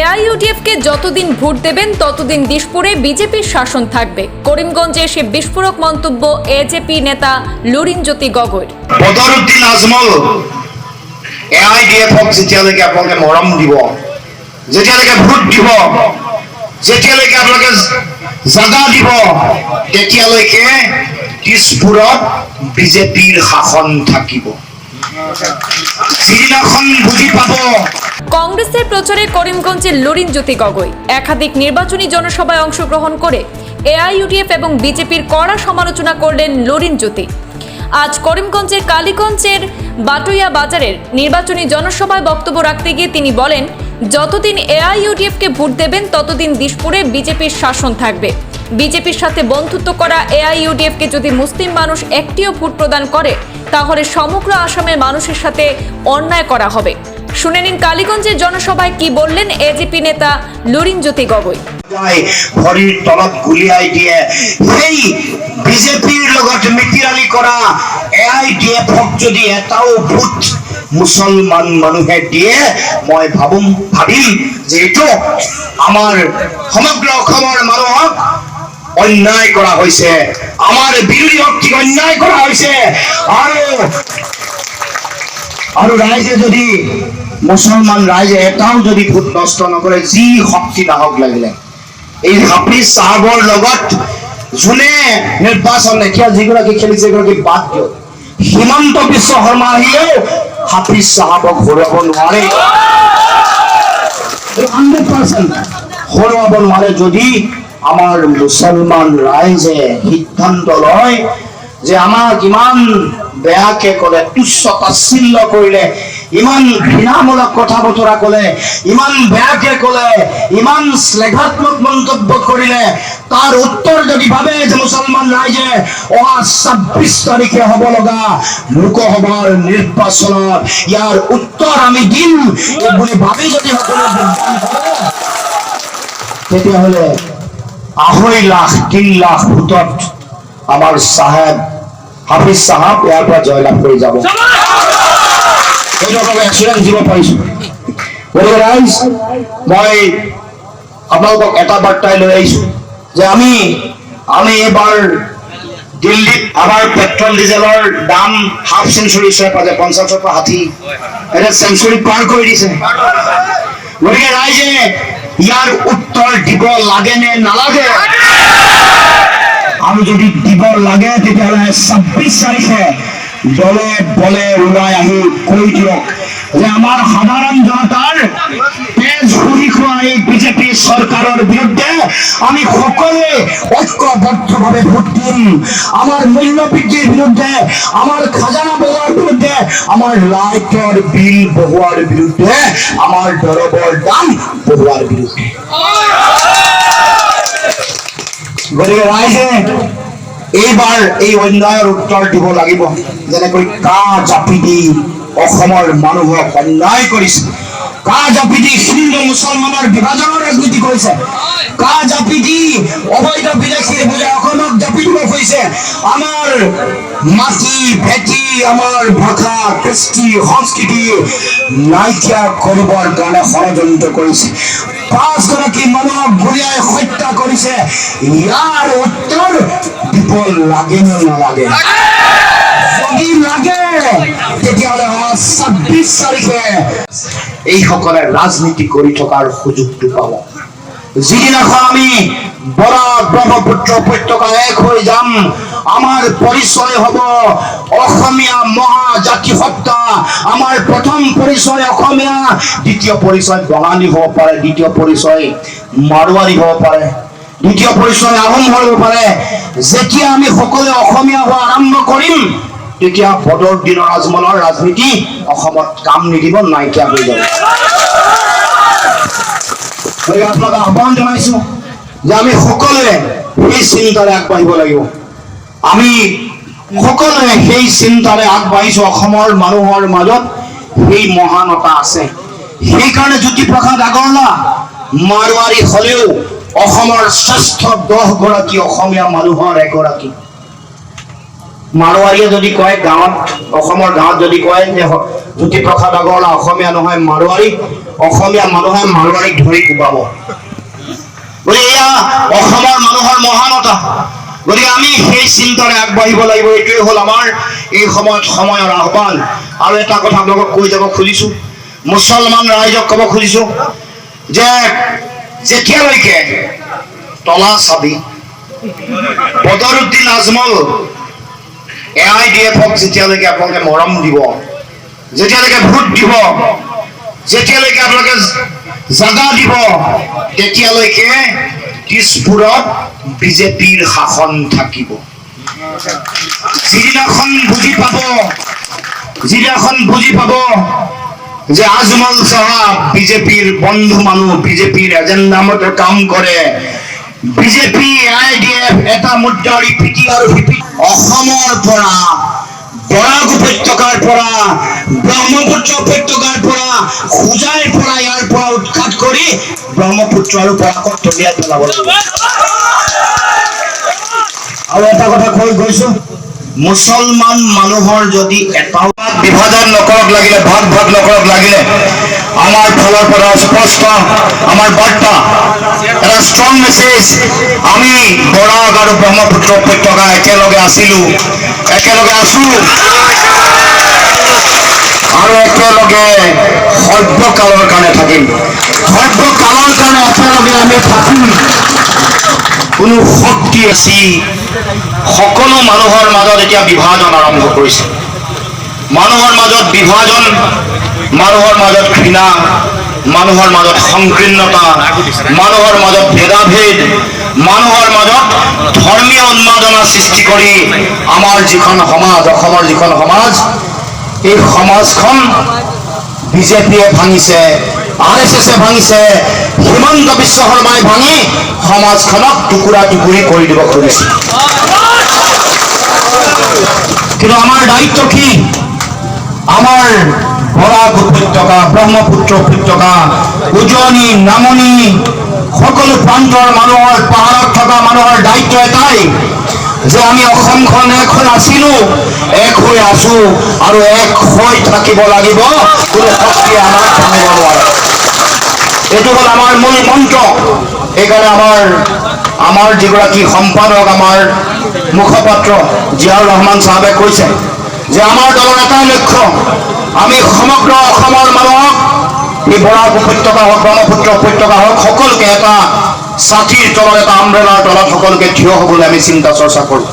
এআইইউডিএফকে যতদিন ভোট দেবেন, ততদিন দিশপুরে বিজেপির শাসন থাকবে। করিমগঞ্জে সে বিস্ফোরক মন্তব্য এজেপি নেতা Lurinjyoti গগৈর। Badruddin Ajmal A I D এফক যেতিয়ালৈকে আপোনালোকে মৰম দিব, যেতিয়ালৈকে ভোট দিব, যেতিয়ালৈকে আপোনালোকে জাগা দিব, তেতিয়ালৈকে দিছপুৰত বিজেপিৰ শাসন থাকিব। যিদিনাখন বুজি পাব কংগ্রেসের প্রচারে করিমগঞ্জের লরিন জ্যোতি গগৈ। একাধিক নির্বাচনী জনসভায় অংশগ্রহণ করে এআইইউডিএফ এবং বিজেপির কড়া সমালোচনা করলেন লরিন জ্যোতি আজ করিমগঞ্জের কালীগঞ্জের বাটুইয়া বাজারের নির্বাচনী জনসভায় বক্তব্য রাখতে গিয়ে তিনি বলেন, যতদিন এআইইউডিএফকে ভোট দেবেন, ততদিন দিশপুরে বিজেপির শাসন থাকবে। বিজেপির সাথে বন্ধুত্ব করা এআইইউডিএফকে যদি মুসলিম মানুষ একটিও ভোট প্রদান করে, তাহলে সমগ্র আসামের মানুষের সাথে অন্যায় করা হবে। শুনে নিন কালীগঞ্জের জনসভায় কি বললেন এজিপি নেতা লুরিনজ্যোতি গগৈ। গুলিয়াই দিয়ে সেই বিজেপিৰ লগত এফক যদি এটাও ভোট মুছলমান মানুহে দিয়ে, মই ভাবুম, ভাবিম যে এইটো আমাৰ সমগ্ৰ অসমৰ মানুহক অন্যায় কৰা হৈছে। আমাৰ বিৰোধী শক্তিক অন্যায় কৰা হৈছে। আৰু আৰু ৰাইজে যদি, মুছলমান ৰাইজে এটাও যদি ভোট নষ্ট নকৰে, যি শক্তি নাহক লাগিলে। এই হাফিজ চাহাবৰ লগত যোনে নিৰ্বাচন এতিয়া যিগৰাকী খেলিছে এগৰাকী বাদ দিয়ক। হিমন্ত বিশ্ব শৰ্মা আহিলেও হাফিজ চাহাবক হৰুৱাব নোৱাৰে। হাণ্ড্ৰেড পাৰ্চেণ্ট হৰুৱাব নোৱাৰে যদি আমাৰ মুছলমান ৰাইজে সিদ্ধান্ত লয় যে আমাক ইমান বেয়াকে ক'লে তুচ্ছ তাচ্ছিল্য কৰিলে ইমান ঘৃণামূলক কথা বতৰা ক'লে, ইমান বেয়াকে ক'লে, ইমান শ্লেঘাত্মক মন্তব্য কৰিলে তাৰ উত্তৰ যদি ভাবে যে মুছলমান ৰাইজে অহা ছাব্বিছ তাৰিখে হ'ব লগা লোকসভাৰ নিৰ্বাচনত, ইয়াৰ উত্তৰ আমি এই বুলি ভাবি যদি সকলোৱে তেতিয়াহ'লে আঢ়ৈ লাখ, তিনি লাখ ভোটত আমাৰ চাহেব হাফিজ ইয়াৰ পৰা জয়লাভ কৰি যাব। গতিকে ৰাইজ মই আপোনালোকক এটা বাৰ্তাই লৈ আহিছো যে আমি আমি এইবাৰ দিল্লীত আমাৰ পেট্ৰল ডিজেলৰ দাম হাফ চেঞ্চুৰী ওচৰে পাজে পঞ্চাছৰ পৰা ষাঠি এতিয়া চেঞ্চুৰী পাৰ কৰি দিছে। গতিকে ৰাইজে ইয়াৰ উত্তৰ দিব লাগে নে নালাগে আৰু যদি দিব লাগে, তেতিয়াহ'লে ছাব্বিছ তাৰিখে দলে বলে ওলাই আহি কৈ দিয়ক। যে আমাৰ সাধাৰণ জনতাৰ তেজ শুহি খোৱা এই বিজেপি চৰকাৰৰ বিৰুদ্ধে আমি সকলোৱে ঐক্যবদ্ধভাৱে ভোট দিম। আমাৰ মূল্য বৃদ্ধিৰ বিৰুদ্ধে, আমাৰ খাজানা বঢ়োৱাৰ বিৰুদ্ধে, আমাৰ লাইটৰ বিল বঢ়োৱাৰ বিৰুদ্ধে, আমাৰ দৰৱৰ দাম বঢ়োৱাৰ বিৰুদ্ধে। গতিকে এইবাৰ এই অন্যায়ৰ উত্তৰ দিব লাগিব। যেনেকৈ কাঁ জাপি দি অসমৰ মানুহক অন্যায় কৰিছে। কাঁ জাপি দি হিন্দু মুছলমানৰ বিভাজনৰ ৰাজনীতি কৰিছে। কাঁ জাপি দি অবৈধ বিদেশীৰ বোলে অসমক জাপি দিব খুজিছে আমাৰ মাটি, ভেটি, আমাৰ ভাষা, কৃষ্টি, সংস্কৃতি নাইকিয়া কৰিবৰ কাৰণে ষড়যন্ত্ৰ কৰিছে। পাঁচগৰাকী মানুহক গুলিয়াই হত্যা কৰিছে ইয়াৰ উত্তৰ দিব লাগে নে নালাগে। যদি লাগে, তেতিয়াহ'লে আমাৰ ছাব্বিছ তাৰিখে এইসকলে ৰাজনীতি কৰি থকাৰ সুযোগটো পাব। যিদিনাখন আমি বৰাক ব্ৰহ্মপুত্ৰ উপত্যকা এক হৈ যাম। আমাৰ পৰিচয় হ'ব অসমীয়া মহাজাতি সত্তা আমাৰ প্ৰথম পৰিচয় অসমীয়া, দ্বিতীয় পৰিচয় বঙালী হ'ব পাৰে দ্বিতীয় পৰিচয় মাৰোৱাৰী হ'ব পাৰে দ্বিতীয় পৰিচয় আহোম হ'ব পাৰে যেতিয়া আমি সকলোৱে অসমীয়া হোৱা আৰম্ভ কৰিম, তেতিয়া বদৰ দিনৰ আজমলৰ ৰাজনীতি অসমত কাম নিদিব, নাইকিয়া হৈ যাব। আপোনাক আহ্বান জনাইছো যে আমি সকলোৱে সেই চিন্তাৰে আগবাঢ়িব লাগিব। আমি সকলোৱে সেই চিন্তাৰে আগবাঢ়িছো, অসমৰ মানুহৰ মাজত সেই মহানতা আছে। সেইকাৰণে জ্যোতিপ্ৰসাদ আগৰৱালা, মাৰোৱাৰী হলেও অসমৰ শ্ৰেষ্ঠ দহ গৰাকী অসমীয়া মানুহৰ এগৰাকী। মাৰোৱাৰীয়ে যদি কয়, গাঁৱত, অসমৰ গাঁৱত যদি কয় যে জ্যোতিপ্ৰসাদ আগৰৱালা অসমীয়া নহয়, মাৰোৱাৰী, অসমীয়া মানুহে মাৰোৱাৰীক ধৰি কোবাব। এয়া অসমৰ মানুহৰ মহানতা। গতিকে আমি সেই চিন্তাৰে আগবাঢ়িব লাগিব, এইটোৱে হ'ল আমাৰ এই সময়ত সময়ৰ আহ্বান। আৰু এটা কথা আপোনালোকক কৈ যাব খুজিছো। মুছলমান ৰাইজক ক'ব খুজিছো যে, যেতিয়ালৈকে তলা চাবি, Badruddin Ajmal, A I D এফক যেতিয়ালৈকে আপোনালোকে মৰম দিব, যেতিয়ালৈকে ভোট দিব যেতিয়ালৈকে আপোনালোকে জাগা দিব, তেতিয়ালৈকে দিছপুৰত বিজেপিৰ শাসন থাকিব। যিদিনাখন বুজি পাব, যিদিনাখন বুজি পাব যে আজমল চাহাব বিজেপিৰ বন্ধু মানুহ, বিজেপিৰ এজেণ্ডা মতে কাম কৰে, বিজেপি, আই ডি এফ এটা মুদ্ৰাৰ ইপিঠি আৰু সিপিঠি অসমৰ পৰা বৰাক উপত্যকাৰ পৰা ব্ৰহ্মপুত্ৰ উপত্যকাৰ পৰা হোজাইৰ পৰা ইয়াৰ পৰা উৎখাত দলিয়াই পেলাব লাগিব আৰু এটা কথা কৈ গৈছো মানুহৰ যদি এটাও বিভাজন নকৰক লাগিলে, ভাগ ভাগ নকৰক লাগিলে আমাৰ ফালৰ পৰা স্পষ্ট আমাৰ বাৰ্তা এটা ষ্ট্ৰং মেছেজ আমি বৰাক আৰু ব্ৰহ্মপুত্ৰ উপত্যকা একেলগে আছিলো একেলগে আছো আৰু একেলগে সৰ্বকালৰ কাৰণে থাকিম সৰ্বকালৰ কাৰণে একেলগে আমি থাকিম কোনো শক্তি আছে সকলো মানুহৰ মাজত এতিয়া বিভাজন আৰম্ভ কৰিছে মানুহৰ মাজত বিভাজন মানুহৰ মাজত ঘৃণা মানুহৰ মাজত সংকীৰ্ণতা মানুহৰ মাজত ভেদাভেদ মানুহৰ মাজত ধৰ্মীয় উন্মাদনা সৃষ্টি কৰি আমাৰ যিখন সমাজ, অসমৰ যিখন সমাজ, এই সমাজখন বিজেপিয়ে ভাঙিছে আৰ এছ এছে ভাঙিছে, হিমন্ত বিশ্ব শৰ্মাই ভাঙি সমাজখনক টুকুৰা টুকুৰি কৰি দিব খুজিছে। কিন্তু আমাৰ দায়িত্ব কি? আমাৰ বৰাক উপত্যকা ব্ৰহ্মপুত্ৰ উপত্যকা উজনি, নামনি সকলো প্ৰান্তৰ মানুহৰ পাহাৰত থকা মানুহৰ দায়িত্ব এটাই যে আমি অসমখন এখন আছিলো এক হৈ আছো আৰু এক হৈ থাকিব লাগিব। কোনো এইটো হ'ল আমাৰ মূল মন্ত্ৰ সেইকাৰণে আমাৰ আমাৰ যিগৰাকী সম্পাদক আমাৰ মুখপাত্ৰ জিয়াউৰ ৰহমান চাহাবে কৈছে যে আমাৰ দলৰ এটাই লক্ষ্য, আমি সমগ্ৰ অসমৰ মানুহক এই বৰাক উপত্যকা হওক ব্ৰহ্মপুত্ৰ উপত্যকা হওক সকলোকে এটা ছাতিৰ তলত এটা আমব্ৰেলাৰ তলত সকলোকে থিয় হ'বলৈ আমি চিন্তা চৰ্চা কৰোঁ